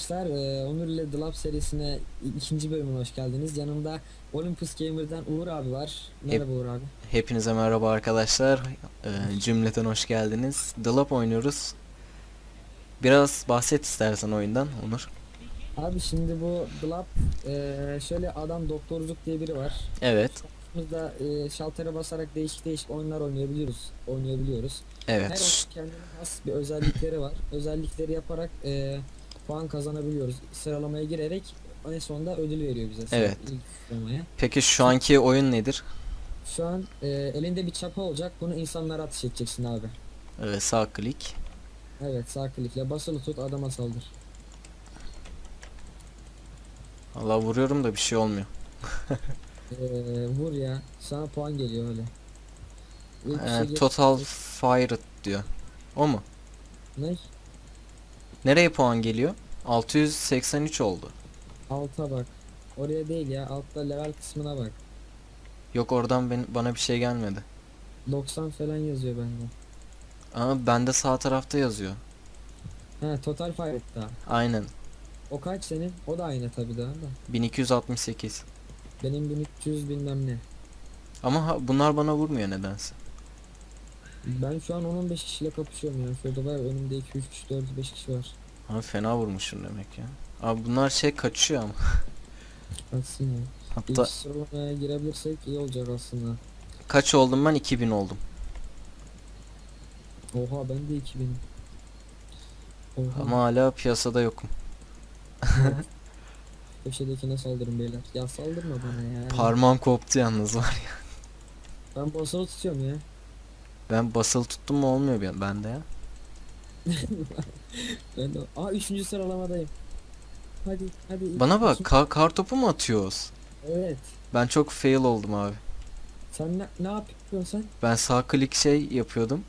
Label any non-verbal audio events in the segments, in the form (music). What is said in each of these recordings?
Arkadaşlar e, Onur ile The Lab serisine ikinci bölümüne hoş geldiniz. Yanımda Olympus Gamer'dan Uğur abi var. Merhaba Uğur abi. Hepinize merhaba arkadaşlar. Ee, cümleten hoş geldiniz. The Lab oynuyoruz. Biraz bahset istersen oyundan Onur. Abi şimdi bu The Lab e, şöyle adam doktorcuk diye biri var. Evet. Burada e, şaltere basarak değişik değişik oyunlar oynayabiliyoruz. Oynayabiliyoruz. Her Evet. oyun kendine has bir özellikleri var. Özellikleri yaparak e, puan kazanabiliyoruz. Sıralamaya girerek en sonunda ödül veriyor bize. Evet. ilk sıralamaya. Peki şu anki oyun nedir? Şu an e, elinde bir çapa olacak. Bunu insanlara ateş edeceksin abi. Ee, sağ klik. Evet sağ klikle basılı tut adama saldır. Allah vuruyorum da bir şey olmuyor. Ee, (laughs) vur ya. Sana puan geliyor öyle. İlk Ee, şey total fire diyor. O mu? ne? Nereye puan geliyor? 683 oldu. Alta bak. Oraya değil ya. Altta level kısmına bak. Yok oradan ben, bana bir şey gelmedi. 90 falan yazıyor bende. Ama bende sağ tarafta yazıyor. Ha total fire'da. Aynen. O kaç senin? O da aynı tabi daha da. 1268. Benim 1300 bilmem ne. Ama ha- bunlar bana vurmuyor nedense. Ben şu an 15 kişiyle kapışıyorum ya. Şurada var önümde 2 3 kişi 4 5 kişi var. Abi fena vurmuşum demek ya. Abi bunlar şey kaçıyor ama. (laughs) Atsın ya. Hatta İlk sıralamaya girebilirsek iyi olacak aslında. kaç oldum ben? 2000 oldum. Oha ben de 2000. Oha. Ama hala piyasada yokum. (laughs) Köşedekine saldırın beyler. Ya saldırma bana ya. Parmağım koptu yalnız var ya. Ben basılı tutuyorum ya. Ben basılı tuttum mu olmuyor ben- bende ya. Ben de. Aa 3. sıralamadayım. Hadi hadi. Bana bak ka- kar topu mu atıyoruz? Evet. Ben çok fail oldum abi. Sen ne, ne yapıyorsun sen? Ben sağ klik şey yapıyordum.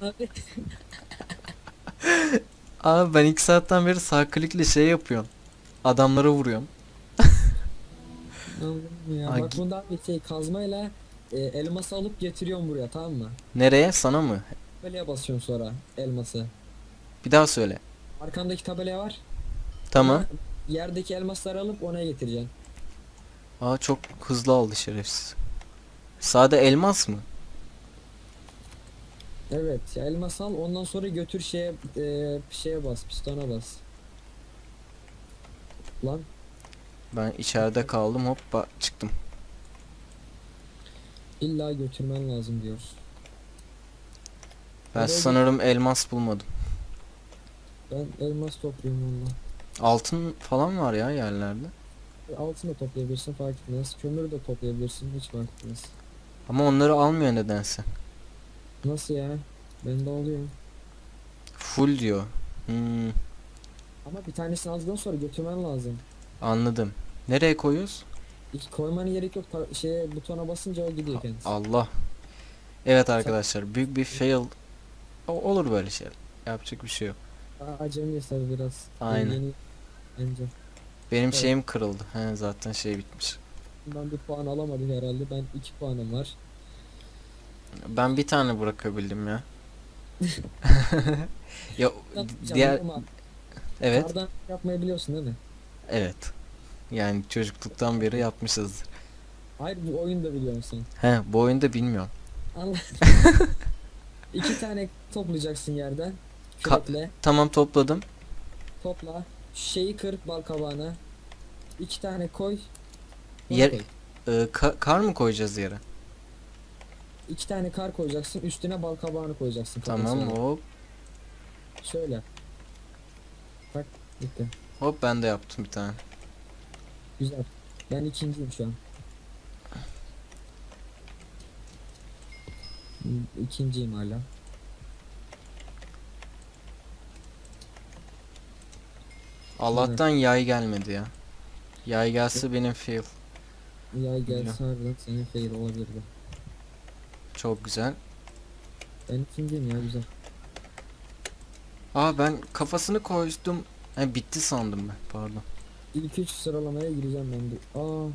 Abi. (laughs) (laughs) Abi ben iki saatten beri sağ klikle şey yapıyorum. Adamlara vuruyorum. Anladın mı ya? Bak gi- bunda bir şey kazmayla e, elması alıp getiriyorum buraya tamam mı? Nereye? Sana mı? Tabelaya basıyorsun sonra elması. Bir daha söyle. Arkandaki tabelaya var. Tamam. Yerdeki elmasları alıp ona getireceksin. Aa çok hızlı aldı şerefsiz. Sade elmas mı? Evet ya elmas al ondan sonra götür şeye e, şeye bas pistona bas. Lan Ben içeride kaldım hop ba- çıktım. İlla götürmen lazım diyor. Ben Nereye sanırım elmas bulmadım. Ben elmas topluyorum valla. Altın falan var ya yerlerde. Altın da toplayabilirsin fark etmez. Kömür de toplayabilirsin hiç fark etmez. Ama onları almıyor nedense. Nasıl ya? Bende oluyor. Full diyor. Hmm, Ama bir tanesini aldıktan sonra götürmen lazım. anladım. Nereye koyuyoruz? Hiç koymana gerek yok. Ta- şeye butona basınca o gidiyor kendisi. Allah. Evet arkadaşlar büyük bir fail. O- olur böyle şeyler. Yapacak bir şey yok. Aa, acemiyiz biraz. Aynen. Yeni, bence. Benim Evet. şeyim kırıldı. He zaten şey bitmiş. Ben bir puan alamadım herhalde. Ben iki puanım var. Ben bir tane bırakabildim ya. (laughs) (laughs) ya Yapacağım diğer ama evet Kardan yapmayı biliyorsun değil mi? evet. Yani çocukluktan beri yapmışızdır. Hayır bu oyunu da biliyor musun? He bu oyunda bilmiyorum. Allah. (laughs) İki tane toplayacaksın yerden. Ka- Kürekle. Tamam topladım. Topla. Şeyi kır bal kabağına. İki tane koy. Yer- koy. Ee, ka- kar mı koyacağız yere? İki tane kar koyacaksın. Üstüne bal kabağını koyacaksın. Tamam kafasına. hop. Şöyle. Bak bitti. Hop ben de yaptım bir tane. Güzel. Ben ikinciyim şu an. İkinciyim hala. Allah'tan yay gelmedi ya. Yay gelse benim fail. Ya Güzel. gelse harbiden senin fail olabilirdi. Çok güzel. Ben ikinciyim ya güzel. Aa ben kafasını koydum. He bitti sandım ben. Pardon. İlk üç sıralamaya gireceğim ben de. Aa.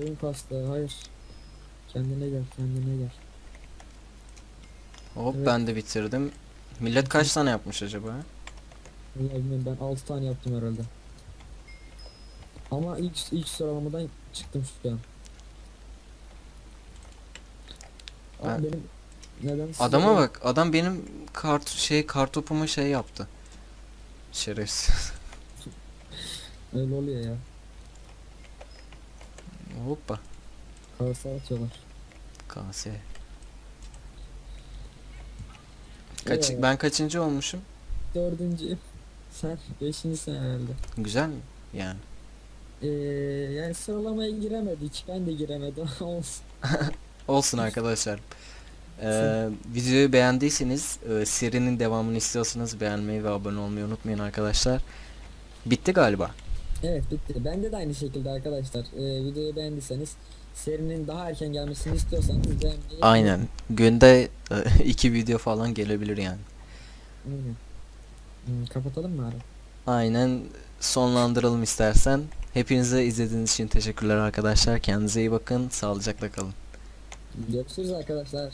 Oyun kastı. Hayır. Kendine gel, kendine gel. Hop Evet. ben de bitirdim. Millet kaç tane yapmış acaba? Bilmiyorum ben 6 tane yaptım herhalde. Ama ilk ilk sıralamadan çıktım şu an. Ama Ben- benim neden Adama bak. Adam benim kart şey kartopuma şey yaptı. Şerefsiz. Öyle oluyor ya. Hoppa. Kağısa atıyorlar. KS. Kaç, Evet. ben kaçıncı olmuşum? Dördüncü. (laughs) Sen beşinci sen herhalde. Güzel mi? Yani. Ee, yani sıralamaya giremedik. Ben de giremedim. (laughs) Olsun. (laughs) Olsun arkadaşlar. Ee, videoyu beğendiyseniz e, serinin devamını istiyorsanız beğenmeyi ve abone olmayı unutmayın arkadaşlar. Bitti galiba. Evet bitti. Bende de aynı şekilde arkadaşlar. Ee, videoyu beğendiyseniz serinin daha erken gelmesini istiyorsanız beğenmeyi Aynen. Günde e, (laughs) iki video falan gelebilir yani. Aynen. Hmm, kapatalım mı abi? Aynen sonlandıralım istersen. Hepinize izlediğiniz için teşekkürler arkadaşlar. Kendinize iyi bakın. Sağlıcakla kalın. Görüşürüz arkadaşlar.